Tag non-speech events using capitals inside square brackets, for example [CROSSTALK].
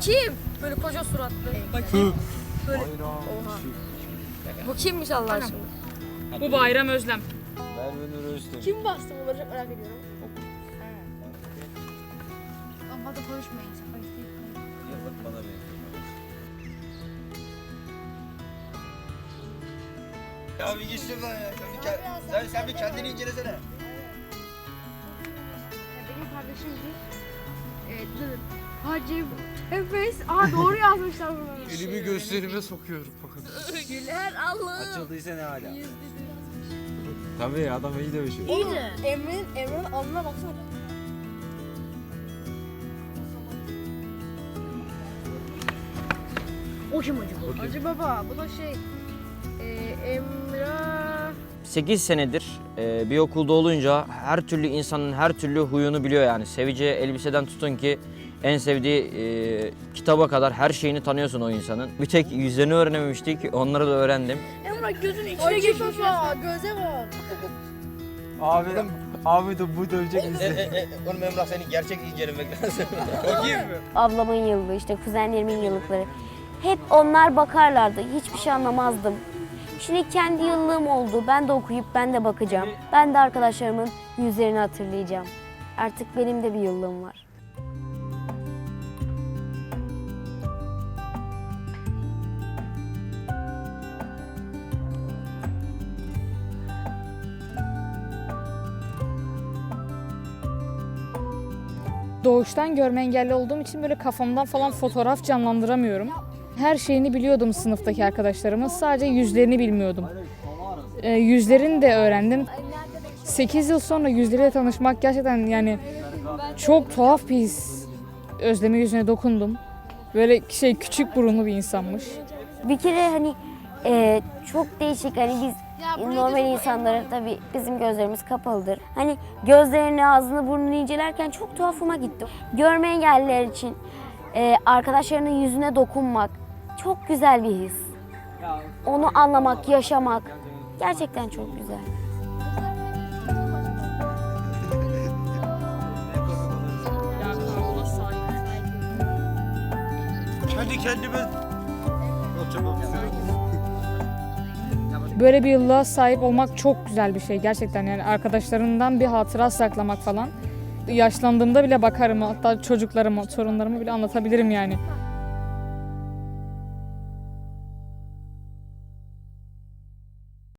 kim? Böyle koca suratlı. Bakayım. Böyle. Oha. Bu kimmiş Allah aşkına? Bu Bayram Özlem. Merve Öztürk. Kim bastı bunları çok merak ediyorum. Fazla konuşmayın. Yıllık bana benziyor. Ya bir git şuradan ya. Sen bir, ke- sen, sen bir kendini incelesene. Benim kardeşim bir e, dur. Hacı Efes. Aa doğru [LAUGHS] yazmışlar bunu. Elimi gözlerime sokuyorum bakın. Güler Allah. Açıldıysa ne hala? Tabii adam iyi dövüşüyor. İyi de. Emre'nin Emre'nin alnına baksana. O kim acaba? Hacı baba bu da şey e, Emrah 8 senedir e, bir okulda olunca her türlü insanın her türlü huyunu biliyor yani. Seveceği elbiseden tutun ki en sevdiği e, kitaba kadar her şeyini tanıyorsun o insanın. Bir tek yüzlerini öğrenememiştik, onları da öğrendim. Emre gözünün içine geçmiş ya. Göze bak. Abi, abi de bu dövecek E, bizi. Oğlum Emrah senin gerçek incelemek lazım. [LAUGHS] o kim? ablamın yıllığı, işte kuzenlerimin yıllıkları. Hep onlar bakarlardı. Hiçbir şey anlamazdım. Şimdi kendi yıllığım oldu. Ben de okuyup ben de bakacağım. Ben de arkadaşlarımın yüzlerini hatırlayacağım. Artık benim de bir yıllığım var. Doğuştan görme engelli olduğum için böyle kafamdan falan fotoğraf canlandıramıyorum. Her şeyini biliyordum sınıftaki arkadaşlarımın. Sadece yüzlerini bilmiyordum. Ee, yüzlerini de öğrendim. 8 yıl sonra yüzleriyle tanışmak gerçekten yani çok tuhaf bir his. Özleme yüzüne dokundum. Böyle şey küçük burunlu bir insanmış. Bir kere hani e, çok değişik hani biz normal insanların tabii bizim gözlerimiz kapalıdır. Hani gözlerini, ağzını, burnunu incelerken çok tuhafıma gitti. Görme engelliler için e, arkadaşlarının yüzüne dokunmak çok güzel bir his. Onu anlamak, yaşamak gerçekten çok güzel. Kendi kendime... Böyle bir yıllığa sahip olmak çok güzel bir şey gerçekten yani arkadaşlarından bir hatıra saklamak falan. Yaşlandığımda bile bakarım hatta çocuklarıma, torunlarıma bile anlatabilirim yani.